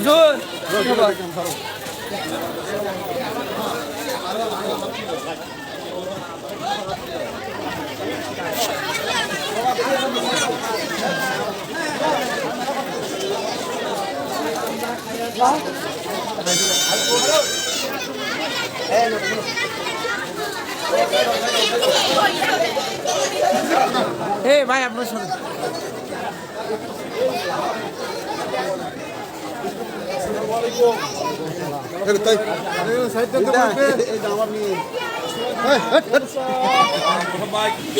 হুজুর এই ভাই আপনার সাথে। আমার নিয়ে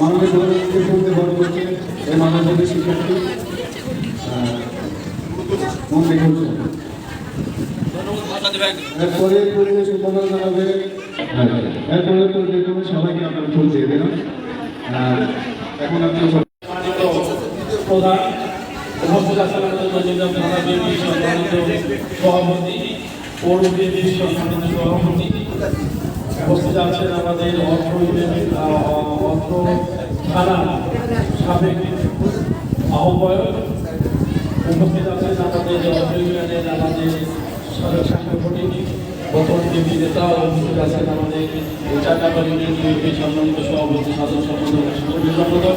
মানবিক পড়তে বড় এরপরে পরিবেশ উন্নয়ন সবাইকে আপনারা ফুল দিয়ে দেন এখন আপনি প্রধান উপস্থিত আছেন সভাপতি পৌর সম্মানিত সভাপতি উপস্থিত আছেন আমাদের অর্থ অর্থ থানার সাবেক আহ্বায়ক। উপস্থিত আছেন আমাদের অর্থ ইউনিয়নের আমাদের সাবেক সাংগঠনিক বর্তমান বিএনপি নেতা, উপস্থিত আছেন আমাদের চারটাবার ইউনিয়ন সম্মানিত সভাপতি, সাধারণ সম্পাদক সম্পাদক।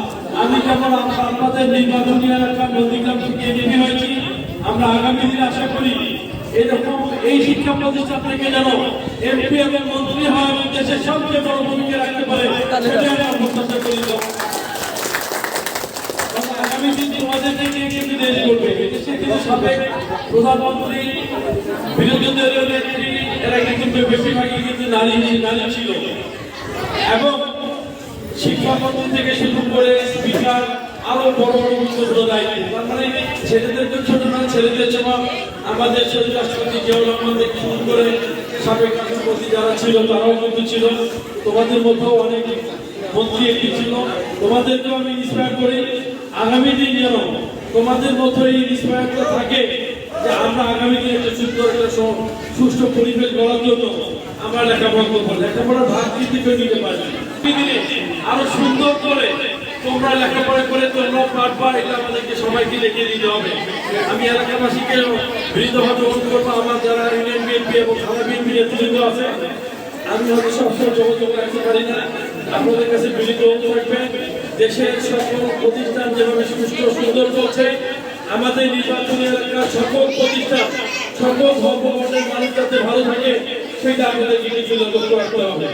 আমি যেমন আপনাদের নির্বাচনী এলাকার নদীগ্রাম থেকে এমপি হয়েছি, আমরা আগামী দিনে আশা করি এরকম এই শিক্ষা প্রতিষ্ঠান থেকে যেন এমপি এবং মন্ত্রী হয় দেশের সবচেয়ে বড় ভূমিকা রাখতে পারে প্রধানমন্ত্রী বিরোধী দলীয় নেত্রী, এরা কিন্তু বেশিরভাগই কিন্তু নারী নারী ছিল। এবং শিক্ষাকর্মী থেকে শুরু করে স্পিকার আরও বড় বড় গুরুত্বপূর্ণ দায়িত্ব মানে ছেলেদেরকে ছোট না ছেলেদের সময় আমাদের শহীদ রাষ্ট্রপতি জিয়াউর রহমান থেকে শুরু করে সাবেক রাষ্ট্রপতি যারা ছিল তারাও কিন্তু ছিল তোমাদের মধ্যেও অনেক মন্ত্রী একটি ছিল তোমাদেরকেও আমি ইন্সপায়ার করি আগামী দিন যেন তোমাদের মধ্যে এই ইন্সপায়ারটা থাকে যে আমরা আগামী দিনে একটা সুন্দর একটা সুষ্ঠু পরিবেশ গড়ার জন্য আমরা লেখাপড়া করব লেখাপড়ার ভাগ কিন্তু নিতে পারি দিনে আরও সুন্দর করে তোমরা লেখাপড়া করে তোমরা পাঠবা এটা আমাদেরকে সবাইকে লিখে দিতে হবে। আমি এলাকাবাসীকে বৃদ্ধভাবে অনুরোধ করব আমার যারা ইউনিয়ন বিএনপি এবং থানা বিএনপি নেতৃবৃন্দ আছে, আমি হয়তো সবসময় যোগাযোগ রাখতে পারি না। আপনাদের কাছে বিনীত অনুরোধ থাকবে, দেশের সকল প্রতিষ্ঠান যেভাবে সুস্থ সুন্দর চলছে, আমাদের নির্বাচনী এলাকার সকল প্রতিষ্ঠান, সকল ধর্মবর্ণের মানুষ যাতে ভালো থাকে, সেটা আমাদেরকে কিছু লক্ষ্য রাখতে হবে।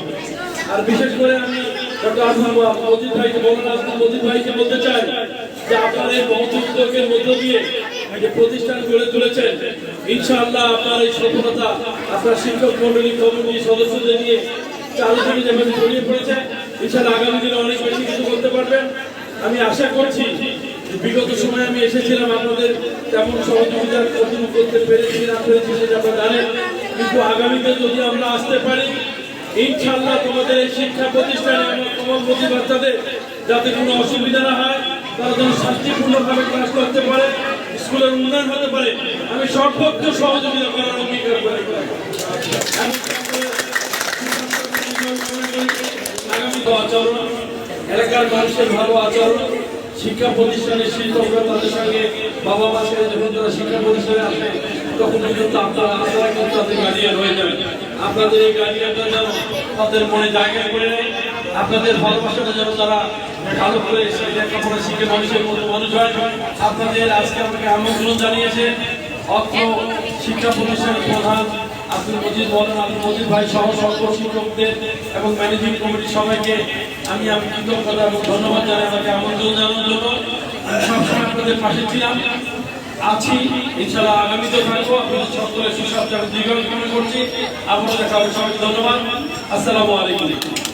আর বিশেষ করে আমি ভাইকে ভাইকে বলতে চাই যে আপনার এই মধ্য দিয়ে প্রতিষ্ঠান গড়ে তুলেছেন। আপনার এই সফলতা আপনার সদস্যদের নিয়ে পড়েছে, ইনশাআল্লাহ আগামী দিনে অনেক বেশি কিছু করতে পারবেন। আমি আশা করছি বিগত সময়ে আমি এসেছিলাম আপনাদের তেমন সহযোগিতা করতে পেরেছি, না পেরেছি সেটা আপনারা জানেন। কিন্তু আগামীতে যদি আমরা আসতে পারি ইনশাআল্লাহ তোমাদের এই শিক্ষা প্রতিষ্ঠানে আমার প্রতি বাচ্চাদের যাতে কোনো অসুবিধা না হয়, তারা যেন শান্তিপূর্ণভাবে ক্লাস করতে পারে, স্কুলের উন্নয়ন হতে পারে। আমি সর্বোচ্চ সহযোগিতা করার অঙ্গীকার করি। আগামী আচরণ, এলাকার মানুষের ভালো আচরণ, শিক্ষা প্রতিষ্ঠানের শিক্ষকরা তাদের সঙ্গে বাবা মা যখন তারা শিক্ষা প্রতিষ্ঠানে আসে, তখন কিন্তু আপনারা আপনারা কিন্তু তাদের গার্ডিয়ান হয়ে যাবেন। আপনাদের এই গার্ডিয়ানটা যেন তাদের মনে জায়গা করে নেয়, আপনাদের ভালোবাসাটা যেন তারা ভালো করে লেখাপড়া শিখে মানুষের মতো মানুষ হয়। আপনাদের আজকে আমাকে আমন্ত্রণ জানিয়েছে অর্থ শিক্ষা প্রতিষ্ঠানের প্রধান আব্দুল মজিদ বলেন আব্দুল মজিদ ভাই সহ সকল শিক্ষকদের এবং ম্যানেজিং কমিটির সবাইকে আমি আমি কৃতজ্ঞতা এবং ধন্যবাদ জানাই। আমাকে আমন্ত্রণ জানানোর জন্য সবসময় আপনাদের পাশে ছিলাম। আছি। ইনশাআল্লাহ আগামীতে থাকব। আপনাদের সকলের সুস্বাস্থ্য এবং দীর্ঘায়ু কামনা করছি। আপনাদের সবাইকে ধন্যবাদ। আসসালামু আলাইকুম।